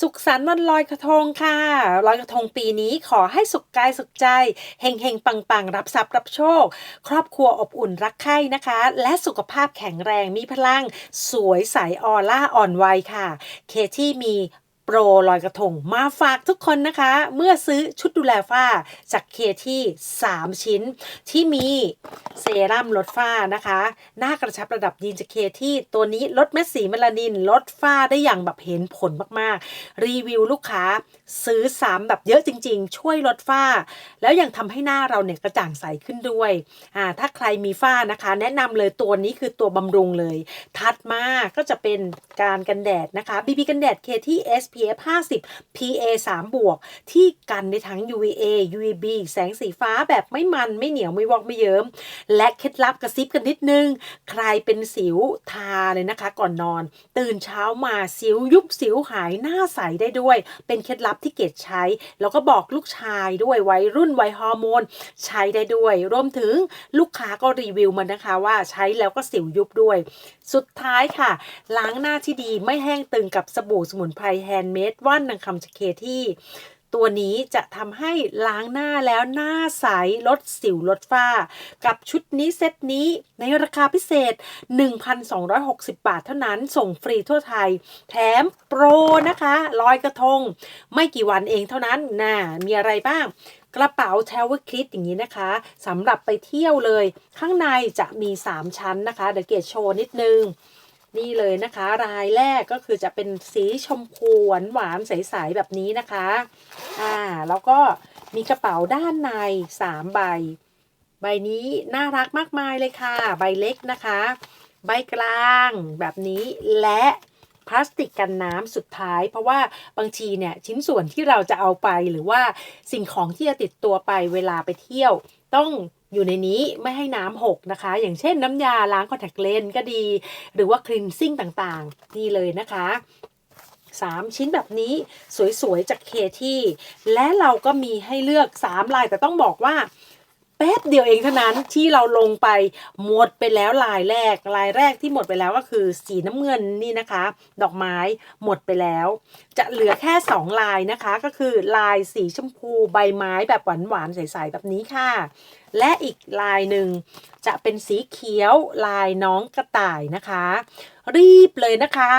สุขสันต์วันลอยกระทงค่ะลอยกระทงปีนี้ขอให้สุขกายสุขใจเฮงเฮงปังปังรับทรัพย์รับโชค ครอบครัวอบอุ่นรักใคร่นะคะ และสุขภาพแข็งแรงมีพลัง สวยใสออร่าอ่อนวัยค่ะ เคที่มีโปรลอยกระทงมาฝากทุกคนนะคะ เมื่อซื้อชุดดูแลฝ้าจากเคที่ 3 ชิ้นที่มี รั่มลดฝ้านะคะ หน้ากระชับระดับยีนจากเคที่ตัวนี้ลดเม็ดสีเมลานิน ลดฝ้าได้อย่างแบบเห็นผลมากๆ รีวิวลูกค้าซื้อซ้ำแบบเยอะจริง ๆ ช่วยลดฝ้า แล้วยังทำให้หน้าเราเนี่ยกระจ่างใสขึ้นด้วยอ่าถ้าใครมีฝ้านะคะ แนะนำเลยตัวนี้คือตัวบำรุงเลยถัดมาก็จะเป็นการกันแดดนะคะ BB กันแดด KT SPF 50 PA 3บวกที่กันในทั้ง UVA UVB แสงสีฟ้าแบบไม่มันไม่เหนียวไม่วอกไม่เยิ้มและและเคล็ดลับกระซิบกันนิดนึง ใครเป็นสิวทาเลยนะคะ ก่อนนอน ตื่นเช้ามาสิวยุบสิวหายหน้าใสได้ด้วย เป็นเคล็ดลับที่เกดใช้ แล้วก็บอกลูกชายด้วยวัยรุ่นวัยฮอร์โมน ใช้ได้ด้วย รวมถึงลูกค้าก็รีวิวมันนะคะว่าใช้แล้วก็สิวยุบด้วย สุดท้ายค่ะ ล้างหน้าที่ดีไม่แห้งตึงกับสบู่สมุนไพรแฮนด์เมดว่านนางคำจากเคที่ ตัวนี้จะทำให้ล้างหน้าแล้วหน้าใสลดสิวลดฝ้า กับชุดนี้เซตนี้ในราคาพิเศษ 1,260 บาทเท่านั้นส่งฟรีทั่วไทย แถมโปรนะคะลอยกระทง ไม่กี่วันเองเท่านั้นน่ะมีอะไรบ้างกระเป๋า Travel Kit อย่างนี้นะคะสำหรับไปเที่ยวเลย ข้างในจะมี 3 ชั้นนะคะ เดี๋ยวเกดโชว์นิดนึง นี่เลยนะคะ รายแรกก็คือจะเป็นสีชมพูหวานหวานใสๆแบบนี้นะคะอ่าแล้วก็มีกระเป๋าด้านใน 3 ใบ ใบนี้น่ารักมากมายเลยค่ะ ใบเล็กนะคะ ใบกลางแบบนี้และพลาสติกกันน้ำสุดท้าย เพราะว่าบางทีเนี่ยชิ้นส่วนที่เราจะเอาไปหรือว่าสิ่งของที่จะติดตัวไปเวลาไปเที่ยว ต้อง อยู่ในนี้ไม่ให้น้ำหกนะคะ อย่างเช่นน้ำยาล้างคอนแทคเลนส์ก็ดี หรือว่าคลีนซิ่งต่างๆ นี่เลยนะคะ3 ชิ้นแบบนี้สวยๆ จากเคที่ และเราก็มีให้เลือก 3 ลายแต่ต้องบอกว่าแป๊บเดียวเองเท่านั้นที่เราลงไปหมดไปแล้วลายแรก ลายแรกที่หมดไปแล้วก็คือสีน้ำเงินนี่นะคะ ดอกไม้หมดไปแล้ว จะเหลือแค่ 2 ลายนะคะ ก็คือลายสีชมพูใบไม้แบบหวานๆใสๆแบบนี้ค่ะ และอีกลายหนึ่งจะเป็นสีเขียวลายน้องกระต่ายนะคะ รีบเลยนะคะ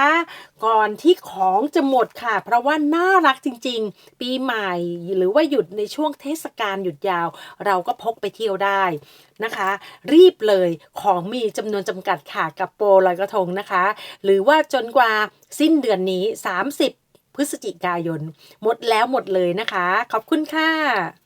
ก่อนที่ของจะหมดค่ะ เพราะว่าน่ารักจริง ๆ ปีใหม่หรือว่าหยุดในช่วงเทศกาลหยุดยาว เราก็พกไปเที่ยวได้นะคะ รีบเลยของมีจำนวนจำกัดค่ะกับโปรลอยกระทงนะคะ หรือว่าจนกว่าสิ้นเดือนนี้ 30 พฤศจิกายน หมดแล้วหมดเลยนะคะ ขอบคุณค่ะ